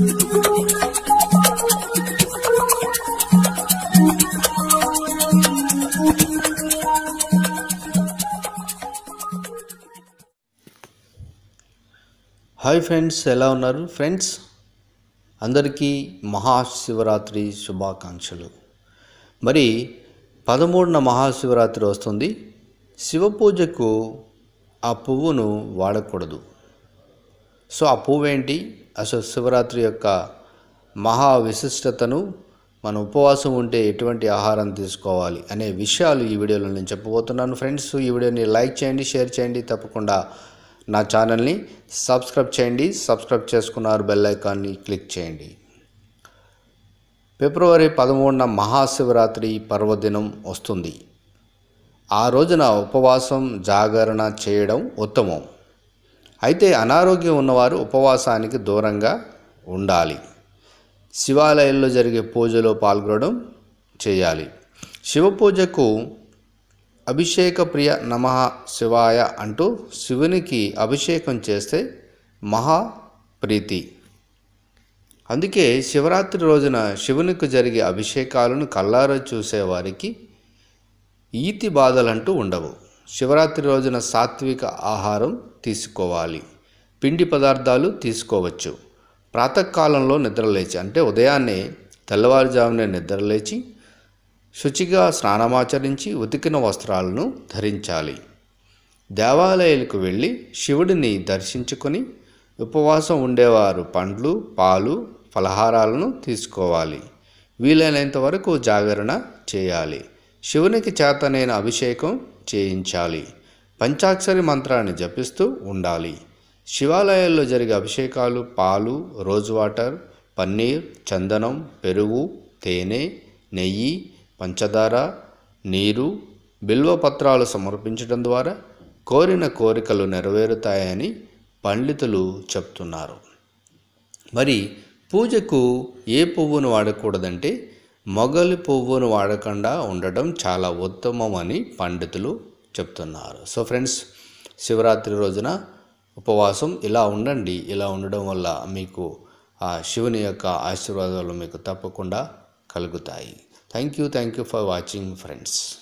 Hi friends ఎలా ఉన్నారు? Friends అందరికీ మహాశివరాత్రి శుభాకాంక్షలు. మరి పదమూడున మహాశివరాత్రి వస్తుంది. శివ పూజకు ఆ పువ్వును వాడకూడదు. సో ఆ పువ్వు ఏంటి అసలు శివరాత్రి యొక్క మహా విశిష్టతను మన ఉపవాసం ఉంటే ఎటువంటి ఆహారం తీసుకోవాలి అనే విషయాలు ఈ వీడియోలో నేను చెప్పబోతున్నాను. ఫ్రెండ్స్ ఈ వీడియోని లైక్ చేయండి షేర్ చేయండి తప్పకుండా నా ఛానల్ని సబ్స్క్రైబ్ చేయండి. సబ్స్క్రైబ్ చేసుకున్నారు బెల్ ఐకాన్ని క్లిక్ చేయండి. ఫిబ్రవరి పదమూడున మహాశివరాత్రి పర్వదినం వస్తుంది. ఆ రోజున ఉపవాసం జాగరణ చేయడం ఉత్తమం. అయితే అనారోగ్యం ఉన్నవారు ఉపవాసానికి దూరంగా ఉండాలి. శివాలయాల్లో జరిగే పూజలో పాల్గొనడం చేయాలి. శివ పూజకు అభిషేక ప్రియ నమ శివాయ అంటూ శివునికి అభిషేకం చేస్తే మహా ప్రీతి. అందుకే శివరాత్రి రోజున శివునికి జరిగే అభిషేకాలను కల్లారా చూసేవారికి ఈతి బాధలంటూ ఉండవు. శివరాత్రి రోజున సాత్విక ఆహారం తీసుకోవాలి. పిండి పదార్థాలు తీసుకోవచ్చు. ప్రాతకాలంలో నిద్రలేచి అంటే ఉదయాన్నే తెల్లవారుజామునే నిద్రలేచి శుచిగా స్నానమాచరించి ఉతికిన వస్త్రాలను ధరించాలి. దేవాలయాలకు వెళ్ళి శివుడిని దర్శించుకొని ఉపవాసం ఉండేవారు పండ్లు పాలు ఫలహారాలను తీసుకోవాలి. వీలైనంత వరకు జాగరణ చేయాలి. శివునికి చేతనైన అభిషేకం చేయించాలి. పంచాక్షరి మంత్రాన్ని జపిస్తూ ఉండాలి. శివాలయాల్లో జరిగే అభిషేకాలు పాలు రోజ్ వాటర్ పన్నీర్ చందనం పెరుగు తేనె నెయ్యి పంచదార నీరు బిల్వపత్రాలు సమర్పించడం ద్వారా కోరిన కోరికలు నెరవేరుతాయని పండితులు చెప్తున్నారు. మరి పూజకు ఏ పువ్వును వాడకూడదంటే మొగలి పువ్వును వాడకుండా ఉండటం చాలా ఉత్తమం అని పండితులు చెప్తున్నారు. సో ఫ్రెండ్స్ శివరాత్రి రోజున ఉపవాసం ఇలా ఉండండి. ఇలా ఉండడం వల్ల మీకు ఆ శివుని యొక్క ఆశీర్వాదాలు మీకు తప్పకుండా కలుగుతాయి. Thank you thank you for watching friends